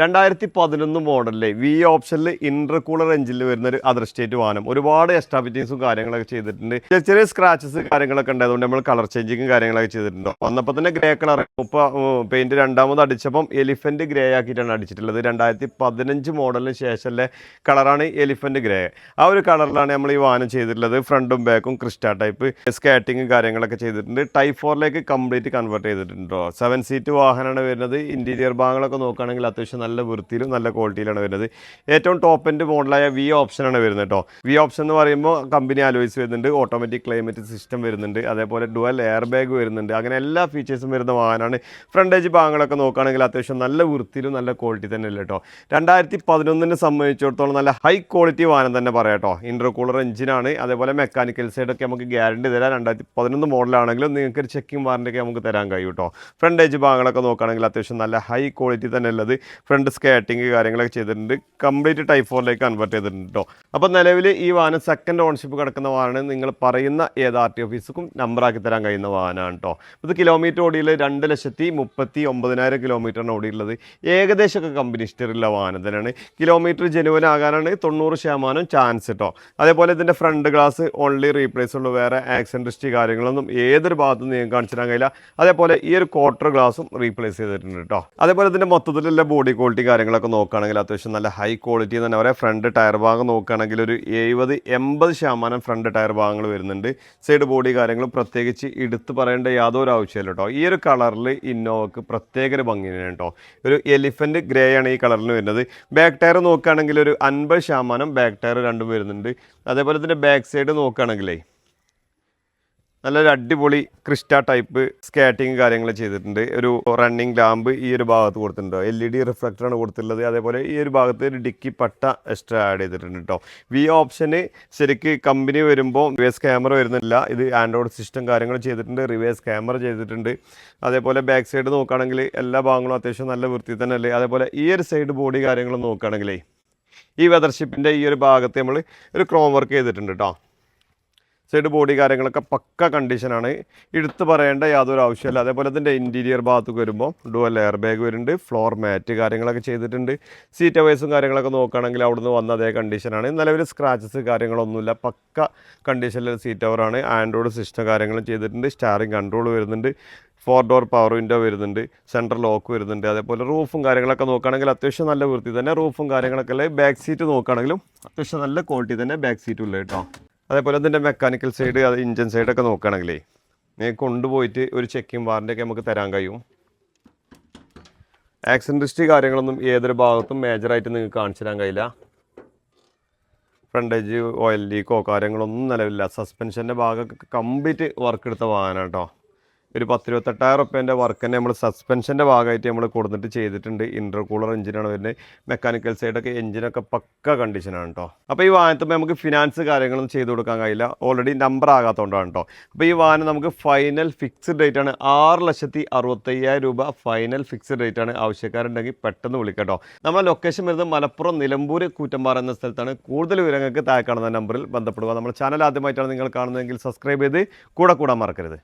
രണ്ടായിരത്തി പതിനൊന്ന് മോഡലിലെ വി ഓപ്ഷനിൽ ഇന്റർകൂളർ എഞ്ചിനിൽ വരുന്ന ഒരു അതർ സ്റ്റേറ്റ് വാഹനം. ഒരുപാട് എക്സ്ട്രാ ഫിറ്റിങ്സും കാര്യങ്ങളൊക്കെ ചെയ്തിട്ടുണ്ട്. ചെറിയ ചെറിയ സ്ക്രാച്ചസ് കാര്യങ്ങളൊക്കെ ഉണ്ടായതുകൊണ്ട് നമ്മൾ കളർ ചേഞ്ചിങ്ങും കാര്യങ്ങളൊക്കെ ചെയ്തിട്ടുണ്ട്. വന്നപ്പോൾ തന്നെ ഗ്രേ കളർ ഇപ്പോൾ പെയിന്റ് രണ്ടാമത് അടിച്ചപ്പം എലിഫന്റ് ഗ്രേ ആക്കിയിട്ടാണ് അടിച്ചിട്ടുള്ളത്. രണ്ടായിരത്തി പതിനഞ്ച് മോഡലിന് ശേഷമുള്ള കളറാണ് എലിഫന്റ് ഗ്രേ ആ ഒരു കളറിലാണ് നമ്മൾ ഈ വാഹനം ചെയ്തിട്ടുള്ളത്. ഫ്രണ്ടും ബാക്കും ക്രിസ്റ്റ ടൈപ്പ് സ്കാറ്റിങ്ങും കാര്യങ്ങളൊക്കെ ചെയ്തിട്ടുണ്ട്. ടൈപ്പ് ഫോറിലേക്ക് കംപ്ലീറ്റ് കൺവേർട്ട് ചെയ്തിട്ടുണ്ടോ സെവൻ സീറ്റ് വാഹനമാണ് വരുന്നത്. ഇന്റീരിയർ ഭാഗങ്ങളൊക്കെ നോക്കുകയാണെങ്കിൽ അത്യാവശ്യം നല്ല വൃത്തിയിലും നല്ല ക്വാളിറ്റിയിലാണ് വരുന്നത്. ഏറ്റവും ടോപ്പ് എൻഡ് മോഡലായ വി ഓപ്ഷനാണ് വരുന്നത് കേട്ടോ വി ഓപ്ഷൻ എന്ന് പറയുമ്പോൾ കമ്പനി ആലോചിച്ച് വരുന്നുണ്ട് ഓട്ടോമാറ്റിക് ക്ലൈമറ്റ് സിസ്റ്റം വരുന്നുണ്ട് അതേപോലെ ഡുവൽ എയർ ബാഗ് വരുന്നുണ്ട് അങ്ങനെ എല്ലാ ഫീച്ചേഴ്സും വരുന്ന വാഹനമാണ്. ഫ്രണ്ടേജ് ഭാഗങ്ങളൊക്കെ നോക്കുകയാണെങ്കിൽ അത്യാവശ്യം നല്ല വൃത്തിയിലും നല്ല ക്വാളിറ്റി തന്നെ അല്ലേ കേട്ടോ രണ്ടായിരത്തി പതിനൊന്നിനെ സംബന്ധിച്ചിടത്തോളം നല്ല ഹൈ ക്വാളിറ്റി വാഹനം തന്നെ പറയാം കേട്ടോ ഇന്റർകൂളർ എഞ്ചിനാണ് അതേപോലെ മെക്കാനിക്കൽ സൈഡൊക്കെ നമുക്ക് ഗ്യാരണ്ടി തരാം. രണ്ടായിരത്തി പതിനൊന്ന് മോഡലാണെങ്കിലും നിങ്ങൾക്ക് ഒരു ചെക്കിംഗ് വാറന്റി നമുക്ക് തരാൻ കഴിയും കേട്ടോ ഫ്രണ്ട് ഏജ് ഭാഗങ്ങളൊക്കെ നോക്കുകയാണെങ്കിൽ അത്യാവശ്യം നല്ല ഹൈ ക്വാളിറ്റി തന്നെ ഉള്ളത്. ഫ്രണ്ട് സ്കേറ്റിംഗ് കാര്യങ്ങളൊക്കെ ചെയ്തിട്ടുണ്ട്. കംപ്ലീറ്റ് ടൈപ്പ് ഫോറിലേക്ക് കൺവേർട്ട് ചെയ്തിട്ടുണ്ട് കേട്ടോ അപ്പോൾ നിലവിൽ ഈ വാഹനം സെക്കൻഡ് ഓൺഷിപ്പ് കിടക്കുന്ന വാഹനം നിങ്ങൾ പറയുന്ന ഏത് ആർ ടി ഓഫീസുക്കും നമ്പറാക്കി തരാൻ കഴിയുന്ന വാഹനമാണ് കേട്ടോ ഇത് കിലോമീറ്റർ ഓടിയിൽ രണ്ട് ലക്ഷത്തി മുപ്പത്തി ഒമ്പതിനായിരം കിലോമീറ്ററാണ് ഓടിയുള്ളത് ഏകദേശമൊക്കെ കമ്പനി ഇഷ്ടമുള്ള വാഹനം തന്നെയാണ്. കിലോമീറ്റർ ജനുവൻ ആകാനാണ് തൊണ്ണൂറ് ശതമാനം ചാൻസ് കേട്ടോ അതേപോലെ ഇതിന്റെ ഫ്രണ്ട് ഗ്ലാസ് ഓൺലി റീപ്ലേസ് ഉള്ളൂ. വേറെ ആക്സിഡന്റ് കാര്യങ്ങളൊന്നും ഏതൊരു ഭാഗത്തും നിങ്ങൾക്ക് കാണിച്ചു തരാൻ കഴിയില്ല. അതേപോലെ ഈ ഒരു ക്വാർട്ടർ ഗ്ലാസും റീപ്ലേസ് ചെയ്തിട്ടുണ്ട് കേട്ടോ അതേപോലെ ഇതിന്റെ മൊത്തത്തിലുള്ള ബോഡി ക്വാളിറ്റി കാര്യങ്ങളൊക്കെ നോക്കുകയാണെങ്കിൽ അത്യാവശ്യം നല്ല ഹൈ ക്വാളിറ്റി തന്നെ. പറയാം ഫ്രണ്ട് ടയർ ഭാഗം നോക്കുകയാണെങ്കിൽ ഒരു എഴുപത് എൺപത് ശതമാനം ഫ്രണ്ട് ടയർ ഭാഗങ്ങൾ വരുന്നുണ്ട്. സൈഡ് ബോഡി കാര്യങ്ങളും പ്രത്യേകിച്ച് എടുത്ത് പറയേണ്ട യാതൊരു ആവശ്യമില്ല കേട്ടോ. ഈ ഒരു കളറിൽ ഇന്നോവക്ക് പ്രത്യേക ഒരു ഭംഗിയാണ് കേട്ടോ. ഒരു എലിഫന്റ് ഗ്രേ ആണ് ഈ കളറിൽ വരുന്നത്. ബാക്ക് ടയർ നോക്കുകയാണെങ്കിൽ ഒരു അൻപത് ശതമാനം ബാക്ക് ടയർ രണ്ടും വരുന്നുണ്ട്. അതേപോലെ തന്നെ ബാക്ക് സൈഡ് നോക്കുകയാണെങ്കിലേ നല്ലൊരു അടിപൊളി ക്രിസ്റ്റ ടൈപ്പ് സ്കാറ്റിങ് കാര്യങ്ങൾ ചെയ്തിട്ടുണ്ട്. ഒരു റണ്ണിങ് ലാമ്പ് ഈ ഒരു ഭാഗത്ത് കൊടുത്തിട്ടുണ്ട്. എൽ ഇ ഡി റിഫ്ലക്ടറാണ് കൊടുത്തിട്ടുള്ളത്. അതേപോലെ ഈ ഒരു ഭാഗത്ത് ഒരു ഡിക്കി പട്ട എക്സ്ട്രാ ആഡ് ചെയ്തിട്ടുണ്ട് കേട്ടോ വി ഓപ്ഷന് ശരിക്ക് കമ്പനി വരുമ്പോൾ റിവേഴ്സ് ക്യാമറ വരുന്നില്ല. ഇത് ആൻഡ്രോയിഡ് സിസ്റ്റം കാര്യങ്ങൾ ചെയ്തിട്ടുണ്ട്. റിവേഴ്സ് ക്യാമറ ചെയ്തിട്ടുണ്ട്. അതേപോലെ ബാക്ക് സൈഡ് നോക്കുകയാണെങ്കിൽ എല്ലാ ഭാഗങ്ങളും അത്യാവശ്യം നല്ല വൃത്തി തന്നെ അല്ലേ? അതേപോലെ ഈ ഒരു സൈഡ് ബോഡി കാര്യങ്ങൾ നോക്കുകയാണെങ്കിലേ ഈ വെതർഷിപ്പിന്റെ ഈ ഒരു ഭാഗത്ത് നമ്മൾ ഒരു ക്രോം വർക്ക് ചെയ്തിട്ടുണ്ട് കേട്ടോ സൈഡ് ബോഡി കാര്യങ്ങളൊക്കെ പക്ക കണ്ടീഷനാണ് എടുത്ത് പറയേണ്ട യാതൊരു ആവശ്യമില്ല അതേപോലെ ഇതിന്റെ ഇന്റീരിയർ ഭാഗത്തേക്ക് വരുമ്പോൾ ഡുവൽ എയർ ബാഗ് വരുന്നുണ്ട്. ഫ്ലോർ മാറ്റ് കാര്യങ്ങളൊക്കെ ചെയ്തിട്ടുണ്ട്. സീറ്റ് വൈസും കാര്യങ്ങളൊക്കെ നോക്കുകയാണെങ്കിൽ അവിടുന്ന് വന്ന അതേ കണ്ടീഷനാണ് നിലവിൽ സ്ക്രാച്ചസ് കാര്യങ്ങളൊന്നുമില്ല. പക്ക കണ്ടീഷനിൽ സീറ്റ് ഓവറാണ് ആൻഡ്രോയിഡ് സിസ്റ്റം കാര്യങ്ങളും ചെയ്തിട്ടുണ്ട്. സ്റ്റാറിംഗ് കൺട്രോൾ വരുന്നുണ്ട്. ഫോർ ഡോർ പവർ വിൻഡോ വരുന്നുണ്ട്. സെൻട്രൽ ലോക്ക് വരുന്നുണ്ട്. അതേപോലെ റൂഫും കാര്യങ്ങളൊക്കെ നോക്കുകയാണെങ്കിൽ അത്യാവശ്യം നല്ല വൃത്തി തന്നെ. റൂഫും കാര്യങ്ങളൊക്കെ അല്ലേ ബാക്ക് സീറ്റ് നോക്കുകയാണെങ്കിലും അത്യാവശ്യം നല്ല ക്വാളിറ്റി തന്നെ ബാക്ക് സീറ്റും ഉള്ളത് കേട്ടോ. അതേപോലെ അതിന്റെ മെക്കാനിക്കൽ സൈഡ് അത് ഇഞ്ചിൻ സൈഡൊക്കെ നോക്കുകയാണെങ്കിലേ നിങ്ങൾക്ക് കൊണ്ടുപോയിട്ട് ഒരു ചെക്കിങ് ഒക്കെ നമുക്ക് തരാൻ കഴിയും. ആക്സിഡന്റിസ്റ്റ് കാര്യങ്ങളൊന്നും ഏതൊരു ഭാഗത്തും മേജറായിട്ട് നിങ്ങൾക്ക് കാണിച്ചു തരാൻ കഴിയില്ല. ഫ്രണ്ടേജ് ഓയിൽ ലീക്കോ കാര്യങ്ങളൊന്നും നിലവില്ല സസ്പെൻഷന്റെ ഭാഗമൊക്കെ കംപ്ലീറ്റ് വർക്ക് എടുത്ത വാഹനം കേട്ടോ. ഒരു പത്തിരുപത്തെട്ടായിരം റുപ്യേന്റെ വർക്ക് തന്നെ നമ്മൾ സസ്പെൻഷന്റെ ഭാഗമായിട്ട് നമ്മൾ കൊടുത്തിട്ട് ചെയ്തിട്ടുണ്ട്. ഇന്റർകൂളർ എഞ്ചിനാണ് വരുന്നത്. മെക്കാനിക്കൽ സൈഡൊക്കെ എഞ്ചിനൊക്കെ പക്ക കണ്ടീഷനാണ് കേട്ടോ അപ്പോൾ ഈ വാഹനത്തുമ്പോൾ നമുക്ക് ഫിനാൻസ് കാര്യങ്ങളൊന്നും ചെയ്ത് കൊടുക്കാൻ കഴിയില്ല. ഓൾറെഡി നമ്പർ ആകാത്തതുകൊണ്ടാണ് കേട്ടോ അപ്പോൾ ഈ വാഹനം നമുക്ക് ഫൈനൽ ഫിക്സ്ഡ് റേറ്റ് ആണ്. ആറ് ലക്ഷത്തി അറുപത്തയ്യായിരം രൂപ ഫൈനൽ ഫിക്സ്ഡ് റേറ്റ് ആണ്. ആവശ്യക്കാരുണ്ടെങ്കിൽ പെട്ടെന്ന് വിളിക്കട്ടോ നമ്മുടെ ലൊക്കേഷൻ വരുന്നത് മലപ്പുറം നിലമ്പൂർ കൂറ്റമ്പാറ എന്ന സ്ഥലത്താണ്. കൂടുതൽ വിവരങ്ങൾക്ക് താഴെ കാണുന്ന നമ്പറിൽ ബന്ധപ്പെടുക. നമ്മുടെ ചാനൽ ആദ്യമായിട്ടാണ് നിങ്ങൾ കാണുന്നതെങ്കിൽ സബ്സ്ക്രൈബ് ചെയ്ത് കൂടെ കൂടാൻ മറക്കരുത്.